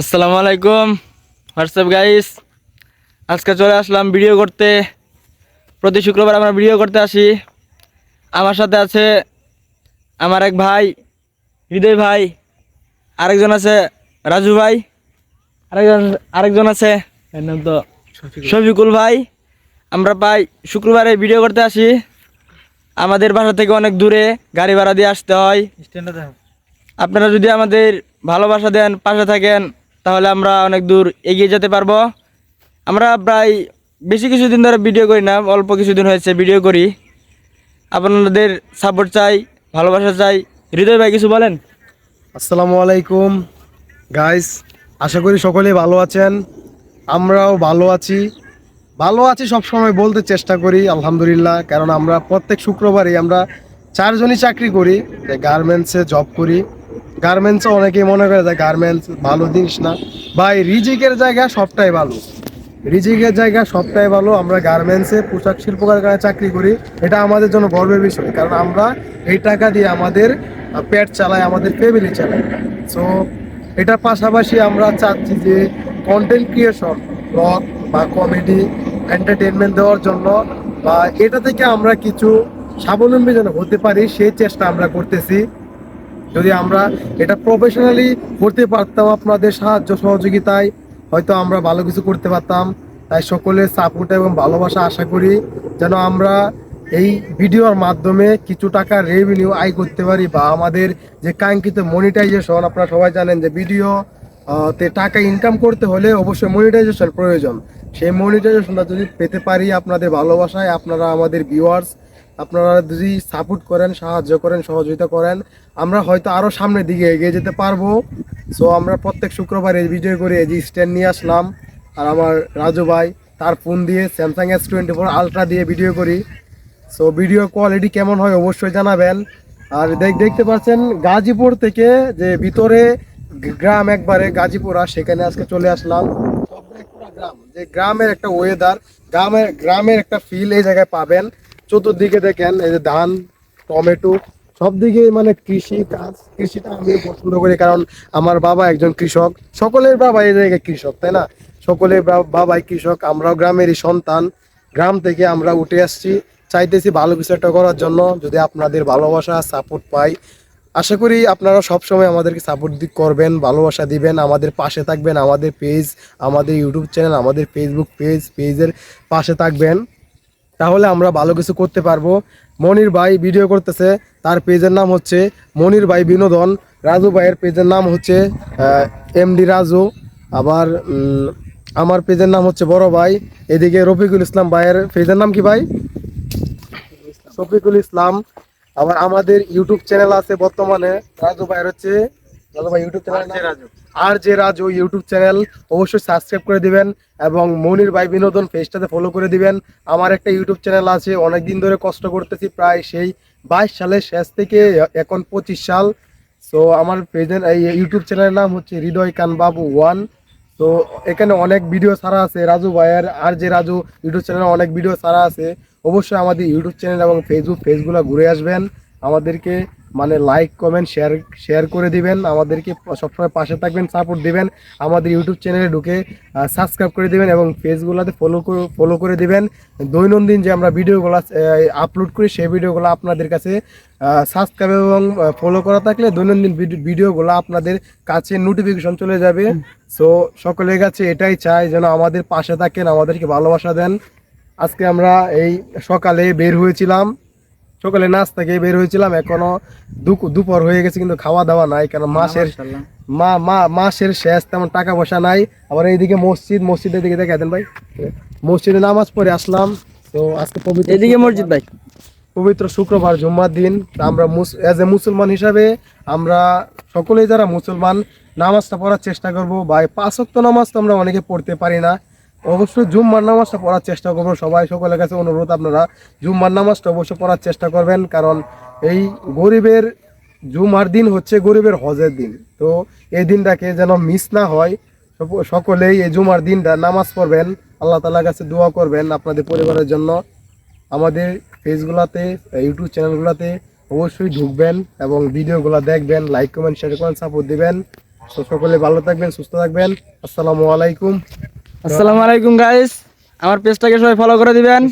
আসসালামু আলাইকুম। WhatsApp guys আজকে চলে আসলাম ভিডিও করতে। প্রতি শুক্রবার আমরা ভিডিও করতে আসি। আমার সাথে আছে আমার এক ভাই হৃদয় ভাই আরেকজন আছে রাজু ভাই আরেকজন আরেকজন আছে এর নাম তো শফিকুল। ভাই। আমরা প্রায় শুক্রবারে ভিডিও করতে আসি। আমাদের বাসা থেকে অনেক দূরে গাড়ি ভাড়া দিয়ে আসতে হয়। আপনারা যদি আমাদের ভালোবাসা দেন পাশে থাকেন তাহলে আমরা অনেক দূর এগিয়ে যেতে পারব। আমরা প্রায় বেশি কিছুদিন ধরে ভিডিও করি না, অল্প কিছুদিন হয়েছে ভিডিও করি। আপনাদের সাপোর্ট চাই, ভালোবাসা চাই। হৃদয় ভাই, কিছু বলেন? আসসালামু আলাইকুম। গাইস আশা করি সকলেই ভালো আছেন। আমরাও ভালো আছি। ভালো আছি সবসময় বলতে চেষ্টা করি, আলহামদুলিল্লাহ। কারণ আমরা প্রত্যেক শুক্রবারই আমরা চারজনই চাকরি করি গার্মেন্টসে জব করি। গার্মেন্টসে অনেকেই মনে করে যে গার্মেন্টস ভালো জিনিস না। ভাই, রিজিকের জায়গা সবটাই ভালো। রিজিকের জায়গা সবটাই ভালো। আমরা গার্মেন্টসে পোশাক শিল্প কারখানায় চাকরি করি। এটা আমাদের জন্য গর্বের বিষয়। কারণ আমরা এই টাকা দিয়ে আমাদের পেট চালাই, আমাদের ফ্যামিলি চালাই। সো এটার পাশাপাশি আমরা চাচ্ছি যে কন্টেন্ট ক্রিয়েশন ব্লগ বা কমেডি এন্টারটেনমেন্ট দেওয়ার জন্য বা এটা থেকে আমরা কিছু স্বাবলম্বী যেন হতে পারি, সেই চেষ্টা আমরা করতেছি। যদি আমরা এটা প্রফেশনালি করতে পারতাম আপনাদের সাহায্য সহযোগিতায়, হয়তো আমরা ভালো কিছু করতে পারতাম। তাই সকলের সাপোর্ট এবং ভালোবাসা আশা করি যেন আমরা এই ভিডিওর মাধ্যমে কিছু টাকা রেভিনিউ আয় করতে পারি বা আমাদের যে কাঙ্ক্ষিত মনিটাইজেশন আপনারা সবাই জানেন যে ভিডিও তে টাকা ইনকাম করতে হলে অবশ্যই মনিটাইজেশন প্রয়োজন। সেই মনিটাইজেশনটা যদি পেতে পারি আপনাদের ভালোবাসায়, আপনারা আমাদের ভিউয়ার্স আপনারা যদি সাপোর্ট করেন, সাহায্য করেন, সহযোগিতা করেন, আমরা হয়তো আরও সামনের দিকে এগিয়ে যেতে পারব। সো আমরা প্রত্যেক শুক্রবার এই ভিডিও করে এই যে স্ট্যান্ড নিয়ে আসলাম। আর আমার রাজু ভাই, তার ফোন দিয়ে Samsung S twenty four ultra দিয়ে ভিডিও করি। সো ভিডিও কোয়ালিটি কেমন হয় অবশ্যই জানাবেন। আর দেখ, দেখতে পাচ্ছেন গাজীপুর থেকে যে ভিতরে গ্রাম একবারে গাজীপুরা সেখানে আজকে চলে আসলাম। গ্রাম। যে গ্রামের একটা ওয়েদার গ্রামের গ্রামের একটা ফিল এই জায়গায় পাবেন। চতুর্দিকে দেখেন, এই যে ধান, টমেটো সব দিকে মানে কৃষি কাজ, কৃষিটা আমি পছন্দ করি কারণ আমার বাবা একজন কৃষক। সকলের বাবা এই জায়গায় কৃষক, তাই না? সকলের বাবাই কৃষক, আমরাও গ্রামেরই সন্তান। গ্রাম থেকে আমরা উঠে আসছি। চাইতেছি ভালো কিছু একটা করার জন্য। যদি আপনাদের ভালোবাসা সাপোর্ট পাই, আশা করি আপনারা সবসময় আমাদেরকে সাপোর্ট করবেন, ভালোবাসা দিবেন। আমাদের পাশে থাকবেন, আমাদের পেজ আমাদের ইউটিউব চ্যানেল আমাদের ফেসবুক পেজ পেজের পাশে থাকবেন। তাহলে আমরা ভালো কিছু করতে পারব। মনির ভাই ভিডিও করতেছে, তার পেজের নাম হচ্ছে মনির ভাই বিনোদন। রাজু ভাইয়ের পেজের নাম হচ্ছে এমডি রাজু। আবার আমার পেজের নাম হচ্ছে বড় ভাই। এদিকে রফিকুল ইসলাম ভাইয়ের পেজের নাম কি ভাই? রফিকুল ইসলাম। আবার আমাদের ইউটিউব চ্যানেল আছে বর্তমানে। রাজু ভাইয়ের হচ্ছে রাজু ভাই ইউটিউব চ্যানেল আর যে রাজু। ইউটিউব চ্যানেল অবশ্যই সাবস্ক্রাইব করে দিবেন এবং মনির ভাই বিনোদন পেজটাতে ফলো করে দিবেন। আমার একটা ইউটিউব চ্যানেল আছে অনেক দিন ধরে কষ্ট করতেছি প্রায় সেই বাইশ সালের শেষ থেকে এখন পঁচিশ সাল। সো আমার পেজের এই ইউটিউব চ্যানেলের নাম হচ্ছে হৃদয় কান বাবু ওয়ান তো এখানে অনেক ভিডিও সারা আছে রাজু ভাইয়ের আর যে রাজু ইউটিউব চ্যানেলে অনেক ভিডিও সারা আছে। অবশ্যই আমাদের ইউটিউব চ্যানেল এবং ফেসবুক পেজগুলো ঘুরে আসবেন। আমাদেরকে মানে লাইক কমেন্ট শেয়ার শেয়ার করে দিবেন। আমাদেরকে সবসময় পাশে থাকবেন সাপোর্ট দিবেন। আমাদের ইউটিউব চ্যানেলে ঢুকে সাবস্ক্রাইব করে দিবেন এবং পেজগুলোতে ফলো ফলো করে দিবেন। দৈনন্দিন যে আমরা ভিডিওগুলো আপলোড করি সেই ভিডিওগুলো আপনাদের কাছে সাবস্ক্রাইব এবং ফলো করা থাকলে দৈনন্দিন ভিডিও- ভিডিওগুলো আপনাদের কাছে নোটিফিকেশন চলে যাবে। সো সকলের কাছে এটাই চাই যেন আমাদের পাশে থাকেন আমাদেরকে ভালোবাসা দেন। আজকে আমরা এই সকালে বের হয়েছিলাম। সকালে নাস্তা খেয়ে বের হয়েছিলাম এখনও দুপুর হয়ে গেছে কিন্তু খাওয়া দাওয়া নাই কারণ মাসের মা মা মাসের শেষ তেমন টাকা পয়সা নাই। আবার এইদিকে মসজিদ মসজিদের দিকে দেখে দেন ভাই। মসজিদে নামাজ পড়ে আসলাম তো আজকে পবিত্র এদিকে মসজিদ ভাই। পবিত্র শুক্রবার জুম্মার দিন। আমরা এজ এ মুসলমান হিসাবে আমরা সকলেই যারা মুসলমান নামাজটা পড়ার চেষ্টা করব। বা এই পাঁচ নামাজ তো আমরা অনেকে পড়তে পারি না। অবশ্যই জুম্মার নামাজটা পড়ার চেষ্টা করব সবাই সকলের কাছে অনুরোধ আপনারা, জুম্মার নামাজটা অবশ্যই পড়ার চেষ্টা করবেন, কারণ এই গরিবের জুমার দিন হচ্ছে গরিবের হজের দিন। তো এই দিনটাকে যেন মিস না হয় সকলেই এই জুমার দিনটা নামাজ পড়বেন। আল্লাহ তালার কাছে দোয়া করবেন আপনাদের পরিবারের জন্য। আমাদের পেজগুলোতে, ইউটিউব চ্যানেলগুলোতে অবশ্যই ঢুকবেন এবং ভিডিওগুলো দেখবেন, লাইক, কমেন্ট শেয়ার করেন সাপোর্ট দিবেন। তো সকলে ভালো থাকবেন, সুস্থ থাকবেন। আসসালামু আলাইকুম। আসসালামু আলাইকুম গাইস আমার পেজটাকে সবাই ফলো করে দিবেন।